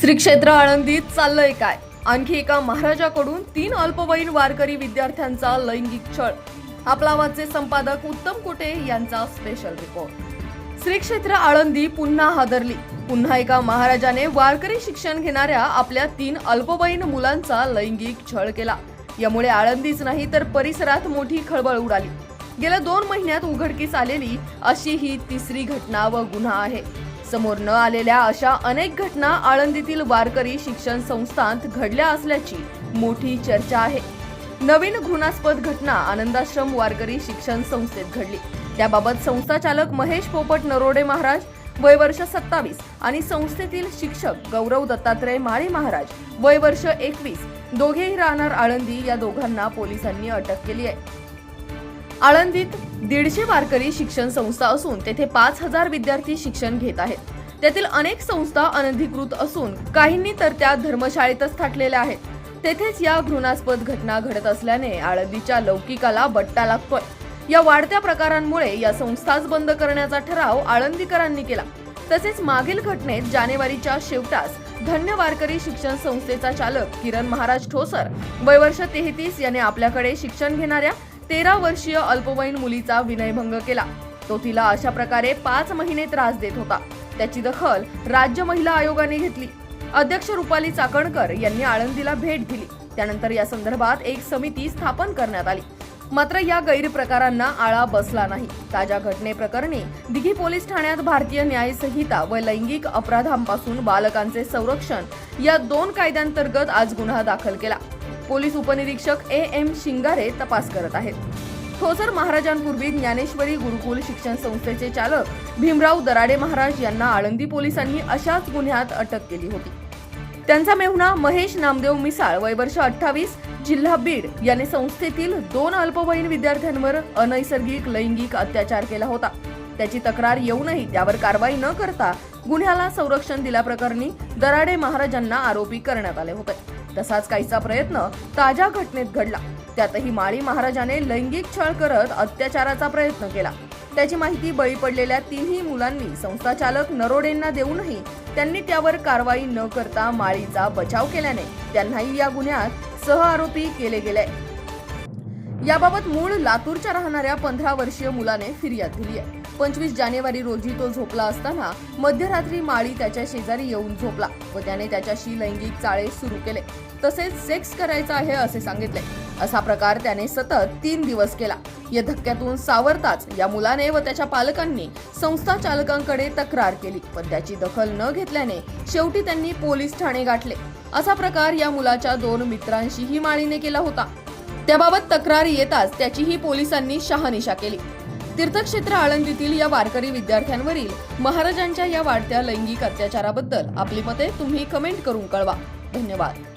श्री क्षेत्र आळंदीत चाललंय काय? आणखी एका महाराजाकडून तीन अल्पवयीन वारकरी विद्यार्थ्यांचा लैंगिक छळ. आपलावांचे संपादक उत्तम कुटे यांचा स्पेशल रिपोर्ट श्री क्षेत्र आळंदी पुन्हा हादरली. पुन्हा एका महाराजाने वारकरी शिक्षण घेणाऱ्या आपल्या तीन अल्पवयीन मुलांचा लैंगिक छळ केला. यामुळे आळंदीच नाही तर परिसरात मोठी खळबळ उडाली. गेल्या दोन महिन्यात उघडकीस आलेली अशी ही तिसरी घटना व गुन्हा आहे. समोर न आलेल्या अशा अनेक घटना आळंदीतील वारकरी शिक्षण संस्थांत घडल्या असल्याची मोठी चर्चा आहे. नवीन घृणास्पद घटना आनंदाश्रम वारकरी शिक्षण संस्थेत घडली. त्याबाबत संस्था चालक महेश पोपट नरोडे महाराज वय वर्ष सत्तावीस आणि संस्थेतील शिक्षक गौरव दत्तात्रय माळी महाराज वय वर्ष एकवीस दोघेही राहणार आळंदी या दोघांना पोलिसांनी अटक केली आहे. आळंदीत दीडशे वारकरी शिक्षण संस्था असून तेथे पाच हजार विद्यार्थी शिक्षण घेत आहेत. त्यातील अनेक संस्था अनधिकृत असून काहींनी तर त्या धर्मशाळेतच थाटलेल्या आहेत. तेथेच या घृणास्पद घटना घडत असल्याने आळंदीच्या लौकिकाला बट्टा लागतोय. या वाढत्या प्रकारांमुळे या संस्थाच बंद करण्याचा ठराव आळंदीकरांनी केला. तसेच मागील घटनेत जानेवारीच्या शेवटास धन्य वारकरी शिक्षण संस्थेचा चालक किरण महाराज ठोसर वय वर्ष तेहतीस याने आपल्याकडे शिक्षण घेणाऱ्या तेरा वर्षीय अल्पवयीन मुलीचा विनयभंग केला. तो तिला अशा प्रकारे पाच महिने त्रास देत होता. त्याची दखल राज्य महिला आयोगाने घेतली. अध्यक्ष रुपाली चाकणकर यांनी आळंदीला भेट दिली. त्यानंतर या संदर्भात एक समिती स्थापन करण्यात आली. मात्र या गैरप्रकारांना आळा बसला नाही. ताज्या घटनेप्रकरणी दिघी पोलीस ठाण्यात भारतीय न्याय संहिता व लैंगिक अपराधांपासून बालकांचे संरक्षण या दोन कायद्यांतर्गत आज गुन्हा दाखल केला. पोलीस उपनिरीक्षक ए एम शिंगारे तपास करत आहेत. ठोसर महाराजांपूर्वी ज्ञानेश्वरी गुरुकुल शिक्षण संस्थेचे चालक भीमराव दराडे महाराज यांना आळंदी पोलिसांनी अशाच गुन्ह्यात अटक केली होती. त्यांचा मेहुणा महेश नामदेव मिसाळ वयवर्ष अठ्ठावीस जिल्हा बीड याने संस्थेतील दोन अल्पवयीन विद्यार्थ्यांवर अनैसर्गिक लैंगिक अत्याचार केला होता. त्याची तक्रार येऊनही त्यावर कारवाई न करता गुन्ह्याला संरक्षण दिल्याप्रकरणी दराडे महाराजांना आरोपी करण्यात आले होते. तसाच काहीचा प्रयत्न ताज्या घटनेत घडला. त्यातही माळी महाराजाने लैंगिक छळ करत अत्याचाराचा प्रयत्न केला. त्याची माहिती बळी पडलेल्या तिन्ही मुलांनी संस्था चालक नरोडेंना देऊनही त्यांनी त्यावर कारवाई न करता माळीचा बचाव केल्याने त्यांनाही या गुन्ह्यात सह आरोपी केले गेले. याबाबत मूळ लातूरच्या राहणाऱ्या पंधरा वर्षीय मुलाने फिर्याद दिली आहे. पंचवीस जानेवारी रोजी तो झोपला असताना मध्यरात्री माळी त्याच्या शेजारी येऊन झोपला व त्याने त्याच्याशी लैंगिक चाळे सुरू केले. तसेच सेक्स करायचा आहे असे सांगितले. असा प्रकार त्याने सतत तीन दिवस केला. या धक्क्यातून सावरताच या मुलाने व त्याच्या पालकांनी संस्था चालकांकडे तक्रार केली. पण त्याची दखल न घेतल्याने शेवटी त्यांनी पोलीस ठाणे गाठले. असा प्रकार या मुलाच्या दोन मित्रांशीही माळीने केला होता. त्याबाबत तक्रार येताच त्याचीही पोलिसांनी शहानिशा केली. तीर्थक्षेत्र आळंदीतील या वारकरी विद्यार्थ्यांवरील महाराजांच्या या वाढत्या लैंगिक अत्याचाराबद्दल आपली मते तुम्ही कमेंट करून कळवा. धन्यवाद.